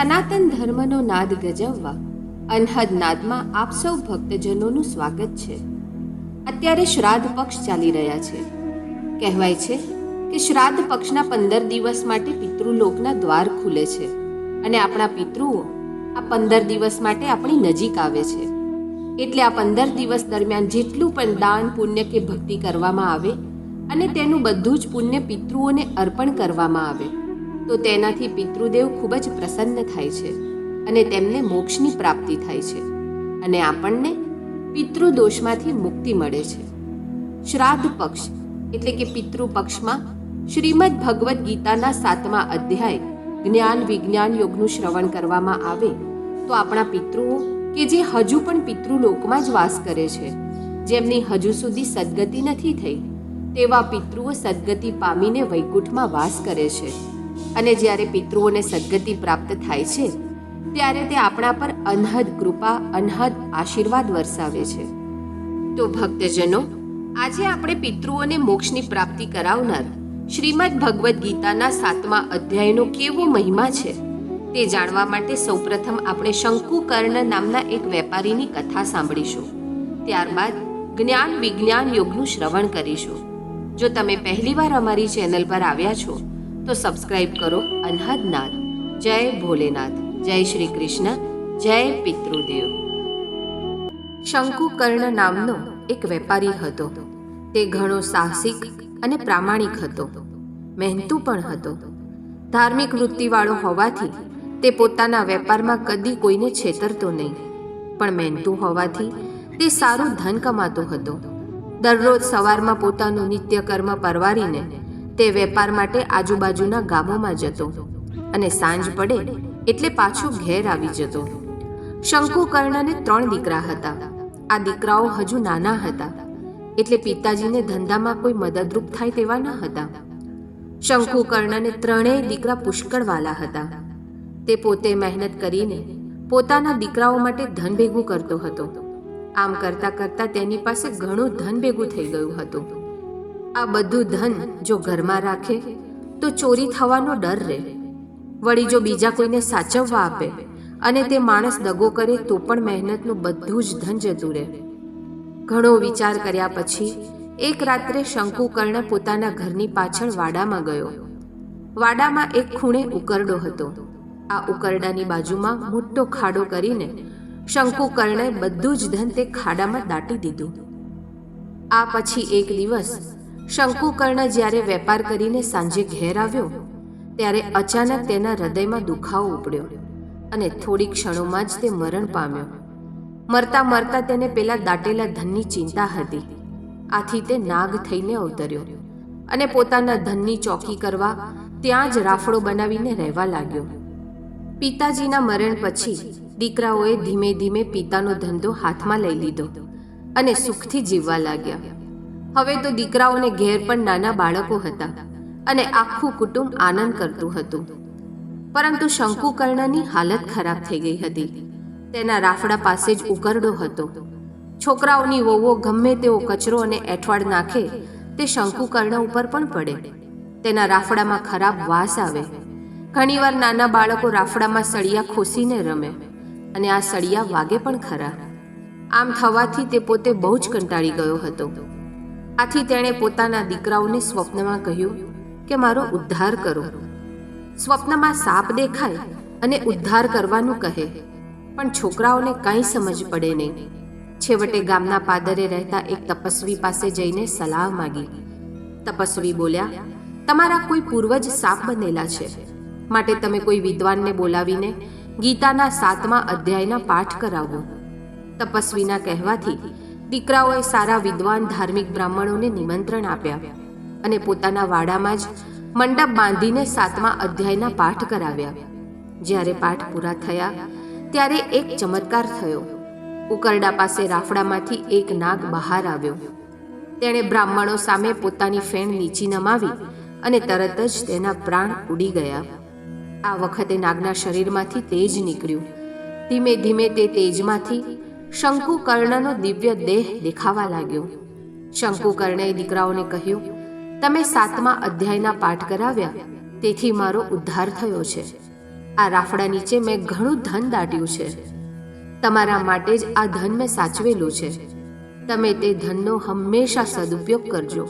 સનાતન ધર્મનો નાદ ગજવવા, અનહદ નાદમાં આપ સૌ ભક્તજનોનું સ્વાગત છે. અત્યારે શ્રાદ્ધ પક્ષ ચાલી રહ્યા છે. કહેવાય છે કે શ્રાદ્ધ પક્ષના પંદર દિવસ માટે પિતૃલોકના દ્વાર ખુલે છે અને આપણા પિતૃઓ આ પંદર દિવસ માટે આપણી નજીક આવે છે. એટલે આ પંદર દિવસ દરમિયાન જેટલું પણ દાન, પુણ્ય કે ભક્તિ કરવામાં આવે અને તેનું બધું જ પુણ્ય પિતૃઓને અર્પણ કરવામાં આવે. તો તેનાથી પિતૃદેવ ખૂબ જ પ્રસન્ન થાય છે અને તેમને મોક્ષની પ્રાપ્તિ થાય છે અને આપણને પિતૃદોષમાંથી મુક્તિ મળે છે. શ્રાદ્ધ પક્ષ એટલે કે પિતૃ પક્ષમાં શ્રીમદ ભગવદ્ ગીતાના સાતમા અધ્યાય જ્ઞાન વિજ્ઞાન યોગનું શ્રવણ કરવામાં આવે તો આપણા પિતૃઓ કે જે હજુ પણ પિતૃલોકમાં જ વાસ કરે છે, જેમની હજુ સુધી સદગતિ નથી થઈ, તેવા પિતૃઓ સદગતિ પામીને વૈકુંઠમાં વાસ કરે છે. અને જ્યારે પિતૃઓને સદગતિ પ્રાપ્ત થાય છે, ત્યારે તે આપણા પર અનહદ કૃપા, અનહદ આશીર્વાદ વરસાવે છે. તો ભક્તજનો, આજે આપણે પિતૃઓને મોક્ષની પ્રાપ્તિ કરાવનાર શ્રીમદ ભગવદ્ ગીતાના સાતમા અધ્યાયનો કેવો મહિમા છે તે જાણવા માટે સૌપ્રથમ આપણે શંકુકર્ણ નામના એક વેપારીની કથા સાંભળીશું. ત્યારબાદ જ્ઞાન વિજ્ઞાન યોગનું શ્રવણ કરીશું. જો તમે પહેલીવાર અમારી ચેનલ પર આવ્યા છો તો સબસ્ક્રાઈબ કરો અનહદ નાદ જય ભોલેનાથ. જય શ્રી કૃષ્ણ. જય પિતૃદેવ. શંકુકર્ણ નામનો એક વેપારી હતો. તે ઘણો સાહસિક અને પ્રામાણિક હતો. મહેનતુ પણ હતો. ધાર્મિક વૃત્તિવાળો હોવાથી તે પોતાના વેપારમાં કદી કોઈને છેતરતો નહીં. પણ મહેનતુ હોવાથી તે સારું ધન કમાતો હતો. દરરોજ સવારમાં પોતાનું નિત્યકર્મ પરવારીને તે વેપાર માટે આજુબાજુના ગામોમાં જતો અને સાંજ પડે એટલે પાછો ઘેર આવી જતો. શંકુકર્ણને ત્રણ દીકરા હતા. આ દીકરાઓ હજુ નાના હતા. એટલે પિતાજીને ધંધામાં કોઈ મદદરૂપ થાય તેવા ન હતા. શંકુકર્ણને ત્રણેય દીકરા પુષ્કળવાલા હતા. તે પોતે મહેનત કરીને પોતાના દીકરાઓ માટે ધન ભેગું કરતો હતો. આમ કરતા કરતા તેની પાસે ઘણું ધન ભેગું થઈ ગયું હતું. આ બધું ધન જો ઘરમાં રાખે, તો ચોરી થવાનો ડર રહે. વળી જો બીજા કોઈને સાચવવા આપે અને તે માણસ દગો કરે, તો પણ મહેનતનું બધું જ ધન જતું રહે. ઘણો વિચાર કર્યા પછી, એક રાત્રે શંકુકર્ણ પોતાના ઘરની પાછળ વાડામાં ગયો. વાડામાં એક ખૂણે ઉકરડો હતો. આ ઉકરડાની બાજુમાં મોટો ખાડો કરીને શંકુકર્ણે બધું જ ધન તે ખાડામાં દાટી દીધું. આ પછી એક દિવસ શંકુકર્ણ જ્યારે વેપાર કરીને સાંજે ઘેર આવ્યો, ત્યારે અચાનક તેના હૃદયમાં દુખાવો ઉપડ્યો અને થોડી ક્ષણોમાં જ તે મરણ પામ્યો. મરતા મરતા તેને પેલા દાટેલા ધનની ચિંતા હતી. આથી તે નાગ થઈને અવતર્યો અને પોતાના ધનની ચોકી કરવા ત્યાં જ રાફડો બનાવીને રહેવા લાગ્યો. પિતાજીના મરણ પછી દીકરાઓએ ધીમે ધીમે પિતાનો ધંધો હાથમાં લઈ લીધો અને સુખથી જીવવા લાગ્યા. હવે તો દીકરાઓને ઘેર પણ નાના બાળકો હતા અને આખું કુટુંબ આનંદ કરતું હતું. પરંતુ શંકુકર્ણની હાલત ખરાબ થઈ ગઈ હતી. તેના રાફડા પાસે જ ઉકરડો હતો. છોકરાઓની વહુઓ ગમે તેવો કચરો અને એઠવાડ નાખે તે શંકુકર્ણ ઉપર પણ પડે. તેના રાફડામાં ખરાબ વાસ આવે. ઘણીવાર નાના બાળકો રાફડામાં સળિયા ખોસીને રમે અને આ સળિયા વાગે પણ ખરા. આમ થવાથી તે પોતે બહુ જ કંટાળી ગયો હતો. આથી તેણે પોતાના દીકરાઓને સ્વપ્નમાં કહ્યું કે મારો ઉદ્ધાર કરો. સ્વપ્નમાં સાપ દેખાય અને ઉદ્ધાર કરવાનું કહે, પણ છોકરાઓને કાંઈ સમજ પડે નહીં. છેવટે ગામના પાદરે રહેતા એક તપસ્વી પાસે જઈને સલાહ માગી. તપસ્વી બોલ્યા, તમારા કોઈ પૂર્વજ સાપ બનેલા છે. માટે તમે કોઈ વિદ્વાનને બોલાવીને ગીતાના સાતમા અધ્યાયના પાઠ કરાવો. તપસ્વીના કહેવાથી દીકરાઓએ સારા વિદ્વાન ધાર્મિક બ્રાહ્મણોને નિમંત્રણ આપ્યા અને પોતાના વાડામાં જ મંડપ બાંધીને સાતમા અધ્યાયના પાઠ કરાવ્યા. જ્યારે પાઠ પૂરા થયા, ત્યારે એક ચમત્કાર થયો. ઉકરડા પાસે રાફડામાંથી એક નાગ બહાર આવ્યો. તેણે બ્રાહ્મણો સામે પોતાની ફેણ નીચી નમાવી અને તરત જ તેના પ્રાણ ઉડી ગયા. આ વખતે નાગના શરીરમાંથી તેજ નીકળ્યું. ધીમે ધીમે તે તેજમાંથી શંકુકર્ણનો દિવ્ય દેહ દેખાવા લાગ્યો. શંકુકર્ણે દીકરાઓને કહ્યું, તમે સાતમા અધ્યાયના પાઠ કરાવ્યા, તેથી મારો ઉદ્ધાર થયો છે. આ રાફડા નીચે મેં ઘણું ધન દાટ્યું છે. તમારા માટે જ આ ધન મેં સાચવેલું છે. તમે તે ધનનો હંમેશા સદુપયોગ કરજો.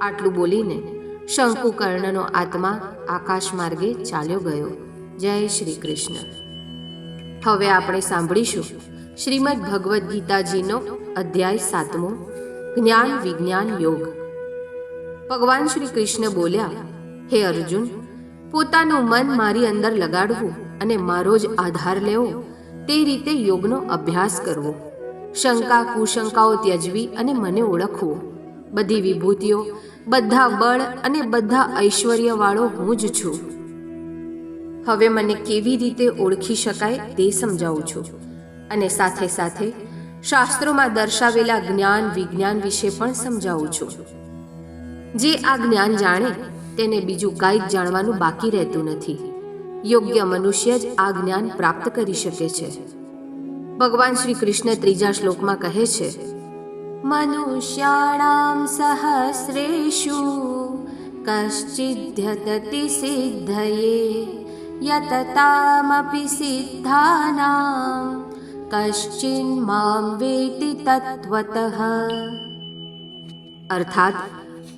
આટલું બોલીને શંકુકર્ણનો આત્મા આકાશ માર્ગે ચાલ્યો ગયો. જય શ્રી કૃષ્ણ. હવે આપણે સાંભળીશું શ્રીમદ ભગવદ્ ગીતાજીનો અધ્યાય સાતમો, જ્ઞાન વિજ્ઞાન યોગ. ભગવાન શ્રી કૃષ્ણ બોલ્યા, હે અર્જુન, પોતાનું મન મારી અંદર લગાડવું અને મારો જ આધાર લેવો, તે રીતે યોગનો અભ્યાસ કરવો. શંકા, કુશંકાઓ ત્યજવી અને મને ઓળખવું. બધી વિભૂતિઓ, બધા બળ અને બધા ઐશ્વર્યવાળો હું જ છું. હવે મને કેવી રીતે ઓળખી શકાય તે સમજાવું છું. અને સાથે સાથે શાસ્ત્રોમાં દર્શાવેલા જ્ઞાન વિજ્ઞાન વિશે પણ સમજાવું છું. જે આ જ્ઞાન જાણે, તેને બીજું કાંઈ જ જાણવાનું બાકી રહેતું નથી. યોગ્ય મનુષ્ય જ આ જ્ઞાન પ્રાપ્ત કરી શકે છે. ભગવાન શ્રી કૃષ્ણ ત્રીજા શ્લોકમાં કહે છે, મનુષ્યાણામ સહસ્રેશુ કશ્ચિદ્યતતિ સિદ્ધયે યતતામપી સિદ્ધાનામ કશ્ચિન મામ વેતિ તત્વતઃ અર્થાત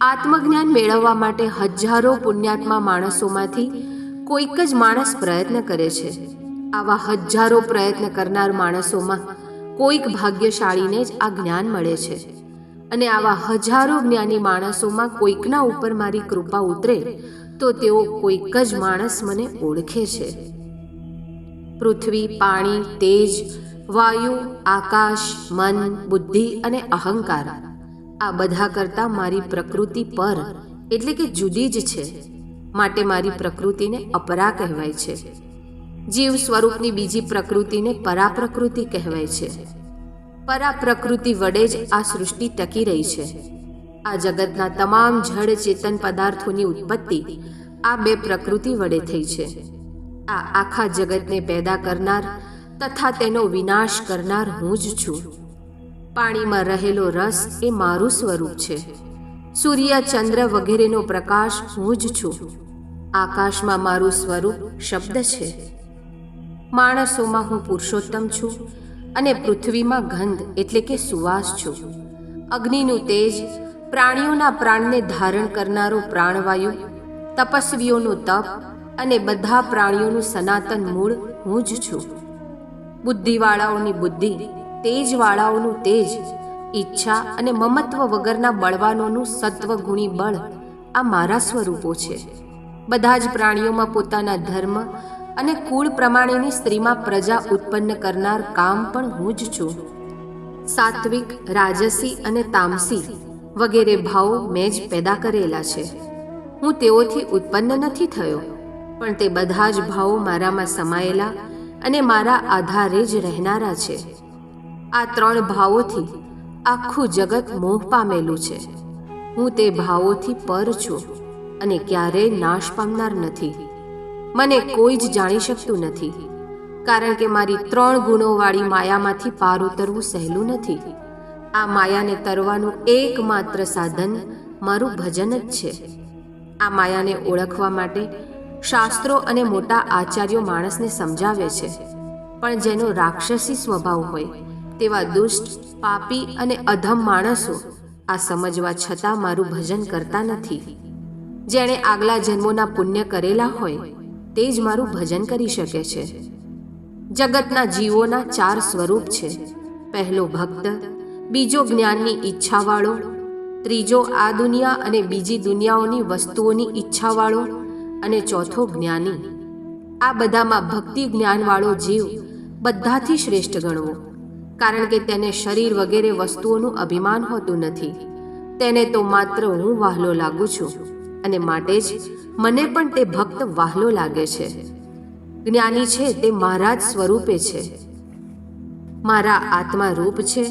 આત્મજ્ઞાન મેળવવા માટે હજારો પુણ્યાત્મા માણસોમાંથી કોઈક જ માણસ પ્રયત્ન કરે છે. આવા હજારો પ્રયત્ન કરનાર માણસોમાં કોઈક ભાગ્યશાળીને જ આ જ્ઞાન મળે છે. અને આવા હજારો જ્ઞાની માણસોમાં કોઈકના ઉપર મારી કૃપા ઉતરે, તો તેઓ કોઈક જ માણસ મને ઓળખે છે. પૃથ્વી, પાણી, તેજ વાયુ, આકાશ, મન, બુદ્ધિ અને અહંકાર. આ બધા કરતાં મારી પ્રકૃતિ પર એટલે કે જુદી જ છે. માટે મારી પ્રકૃતિને અપરા કહેવાય છે. જીવ સ્વરૂપની બીજી પ્રકૃતિને પરા પ્રકૃતિ કહેવાય છે. પરા પ્રકૃતિ વડે જ આ સૃષ્ટિ ટકી રહી છે. આ જગતના તમામ જડ ચેતન પદાર્થોની ઉત્પત્તિ આ બે પ્રકૃતિ વડે થઈ છે. આ આખા જગતને પેદા કરનાર તથા તેનો વિનાશ કરનાર હું જ છું. પાણીમાં રહેલો રસ એ મારું સ્વરૂપ છે. સૂર્ય, ચંદ્ર વગેરેનો પ્રકાશ હું જ છું. આકાશમાં મારું સ્વરૂપ શબ્દ છે. માણસોમાં હું પુરુષોત્તમ છું અને પૃથ્વીમાં ગંધ એટલે કે સુવાસ છું. અગ્નિનું તેજ પ્રાણીઓના પ્રાણને ધારણ કરનારો પ્રાણવાયુ, તપસ્વીઓનું તપ અને બધા પ્રાણીઓનું સનાતન મૂળ હું જ છું. બુદ્ધિવાળાઓની બુદ્ધિ, તેજવાળાઓનું તેજ, ઈચ્છા અને મમત્વ વગરના બળવાનોનું સત્વગુણી બળ આ મારા સ્વરૂપો છે. બધા જ પ્રાણીઓમાં પોતાના ધર્મ અને કુળ પ્રમાણેની સ્ત્રીમાં પ્રજા ઉત્પન્ન કરનાર કામ પણ હું જ છું. સાત્વિક, રાજસી અને તામસી વગેરે ભાવો મેં જ પેદા કરેલા છે. હું તેઓથી ઉત્પન્ન નથી થયો, પણ તે બધા જ ભાવો મારામાં સમાયેલા અને મારા આધારે જ રહેનારા છે. આ ત્રણ ભાવોથી આખું જગત મોહ પામેલું છે. હું તે ભાવોથી પર છું અને ક્યારેય નાશ પામનાર નથી. મને કોઈ જ જાણી શકતું નથી. કારણ કે મારી ત્રણ ગુણોવાળી માયામાંથી પાર ઉતરવું સહેલું નથી. આ માયાને તરવાનું એકમાત્ર સાધન મારું ભજન જ છે. આ માયાને ઓળખવા માટે શાસ્ત્રો અને મોટા આચાર્યો માણસને સમજાવે છે. પણ જેનો રાક્ષસી સ્વભાવ હોય, તેવા દુષ્ટ, પાપી અને અધમ માણસો આ સમજવા છતાં મારું ભજન કરતા નથી. જેણે આગલા જન્મોના પુણ્ય કરેલા હોય, તે જ મારું ભજન કરી શકે છે. જગતના જીવોના ચાર સ્વરૂપ છે. પહેલો ભક્ત, બીજો જ્ઞાનની ઈચ્છાવાળો, ત્રીજો આ દુનિયા અને બીજી દુનિયાઓની વસ્તુઓની ઈચ્છાવાળો અને ચોથો જ્ઞાની. આ બધામાં ભક્તિ જ્ઞાનવાળો જીવ બધાથી શ્રેષ્ઠ ગણવો. કારણ કે તેને શરીર વગેરે વસ્તુઓનું અભિમાન હોતું નથી. તેને તો માત્ર હું વહાલો લાગુ છું અને માટે જ મને પણ તે ભક્ત વહાલો લાગે છે. જ્ઞાની છે તે મારા જ સ્વરૂપે છે. મારા આત્મા રૂપ છે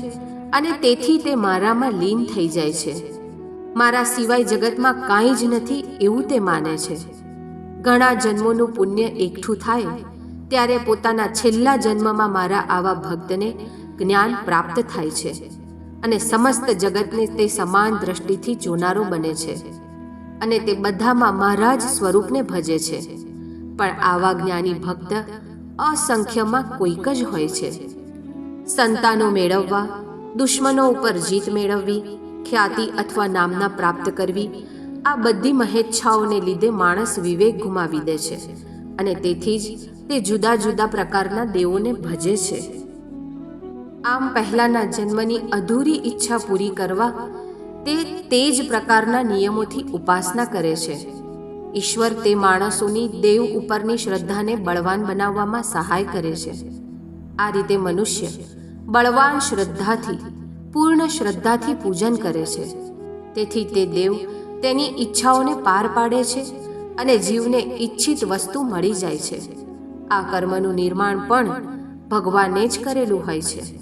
અને તેથી તે મારામાં લીન થઈ જાય છે. મારા સિવાય જગતમાં કાંઈ જ નથી એવું તે માને છે. ઘણા જન્મોનું પુણ્ય એકઠું થાય, ત્યારે પોતાના છેલ્લા જન્મમાં મારા આવા ભક્તને જ્ઞાન પ્રાપ્ત થાય છે અને સમસ્ત જગતને તે સમાન દ્રષ્ટિથી જોનારો બને છે અને તે બધામાં મારા જ સ્વરૂપને ભજે છે. પણ આવા જ્ઞાની ભક્ત અસંખ્યમાં કોઈક જ હોય છે. સંતાનો મેળવવા, દુશ્મનો ઉપર જીત મેળવવી, ખ્યાતિ અથવા નામના પ્રાપ્ત કરવી આ બધી મહેચ્છાઓને લીધે માણસ વિવેક ગુમાવી દે છે અને તેથી જ તે જુદા જુદા પ્રકારના દેવોને ભજે છે. આમ પહેલાના જન્મની અધૂરી ઈચ્છા પૂરી કરવા તે તે જ પ્રકારના નિયમોથી ઉપાસના કરે છે. ઈશ્વર તે માણસોની દેવ ઉપરની શ્રદ્ધાને બળવાન બનાવવામાં સહાય કરે છે. આ રીતે મનુષ્ય બળવાન શ્રદ્ધાથી, પૂર્ણ શ્રદ્ધાથી પૂજન કરે છે. તેથી તે દેવ તેની ઈચ્છાઓને પાર પાડે છે અને જીવને ઈચ્છિત વસ્તુ મળી જાય છે. આ કર્મનું નિર્માણ પણ ભગવાને જ કરેલું હોય છે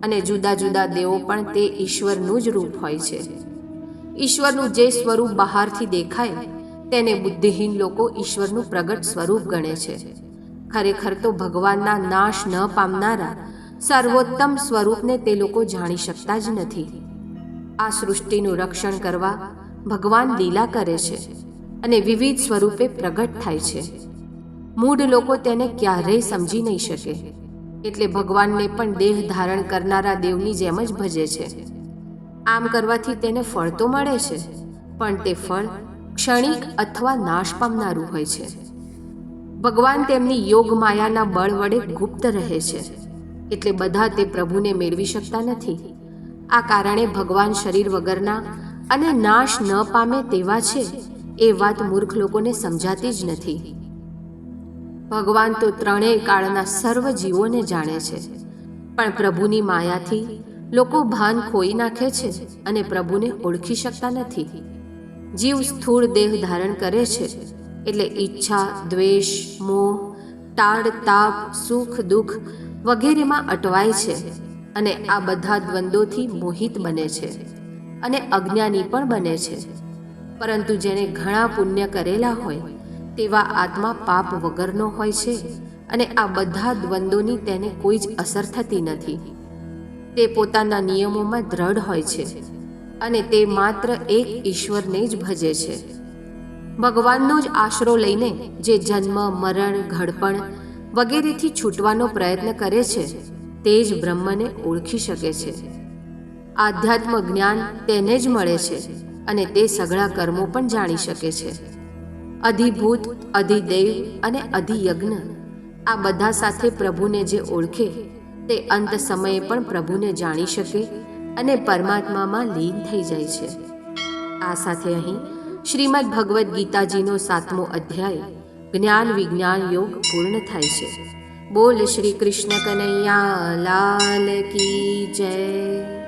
અને જુદા જુદા દેવો પણ તે ઈશ્વરનું જ રૂપ હોય છે. ઈશ્વરનું જે સ્વરૂપ બહારથી દેખાય, તેને બુદ્ધિહીન લોકો ઈશ્વરનું પ્રગટ સ્વરૂપ ગણે છે. ખરેખર તો ભગવાનના નાશ ન પામનારા સર્વોત્તમ સ્વરૂપને તે લોકો જાણી શકતા જ નથી. આ સૃષ્ટિનું રક્ષણ કરવા ભગવાન લીલા કરે છે અને વિવિધ સ્વરૂપે પ્રગટ થાય છે. મૂઢ લોકો તેને ક્યારેય સમજી નહીં શકે. એટલે ભગવાનને પણ દેહ ધારણ કરનારા દેવની જેમ જ ભજે છે. આમ કરવાથી તેને ફળ તો મળે છે, પણ તે ફળ ક્ષણિક અથવા નાશ પામનારું હોય છે. ભગવાન તેમની યોગ માયાના બળ વડે ગુપ્ત રહે છે, એટલે બધા તે પ્રભુને મેળવી શકતા નથી. આ કારણે ભગવાન શરીર વગરના અને નાશ ન પામે તેવા છે, એ વાત મૂર્ખ લોકોને સમજાતી જ નથી. ભગવાન તો ત્રણેય કાળના સર્વ જીવોને જાણે છે, પણ પ્રભુની માયાથી લોકો ભાન ખોઈ નાખે છે અને પ્રભુને ઓળખી શકતા નથી. જીવ સ્થૂળ દેહ ધારણ કરે છે, એટલે ઈચ્છા, દ્વેષ, મોહ તાડ તાપ, સુખ, દુઃખ વગેરેમાં અટવાય છે અને આ બધા દ્વંદ્વોથી મોહિત બને છે. અને અજ્ઞાની પણ બને છે. પરંતુ જેને ઘણા પુણ્ય કરેલા હોય, તેવા આત્મા પાપ વગરનો હોય છે અને આ બધા દ્વંદ્વોની તેને કોઈ જ અસર થતી નથી. તે પોતાના નિયમોમાં દ્રઢ હોય છે અને તે માત્ર એક ઈશ્વરને જ ભજે છે. ભગવાનનો જ આશરો લઈને જે જન્મ, મરણ, ઘડપણ વગેરેથી છૂટવાનો પ્રયત્ન કરે છે, તે જ બ્રહ્મને ઓળખી શકે છે. આધ્યાત્મ જ્ઞાન તેને જ મળે છે અને તે સઘળા કર્મો પણ જાણી શકે છે. અધિભૂત, અધિદેવ અને અધિયજ્ઞ આ બધા સાથે પ્રભુને જે ઓળખે, તે અંત સમયે પણ પ્રભુને જાણી શકે અને પરમાત્મામાં લીન થઈ જાય છે. આ સાથે અહીં શ્રીમદ ભગવદ્ ગીતાજીનો સાતમો અધ્યાય, જ્ઞાન વિજ્ઞાન યોગ પૂર્ણ થાય છે. બોલ શ્રી કૃષ્ણ કનૈયા, લાલ કી જય.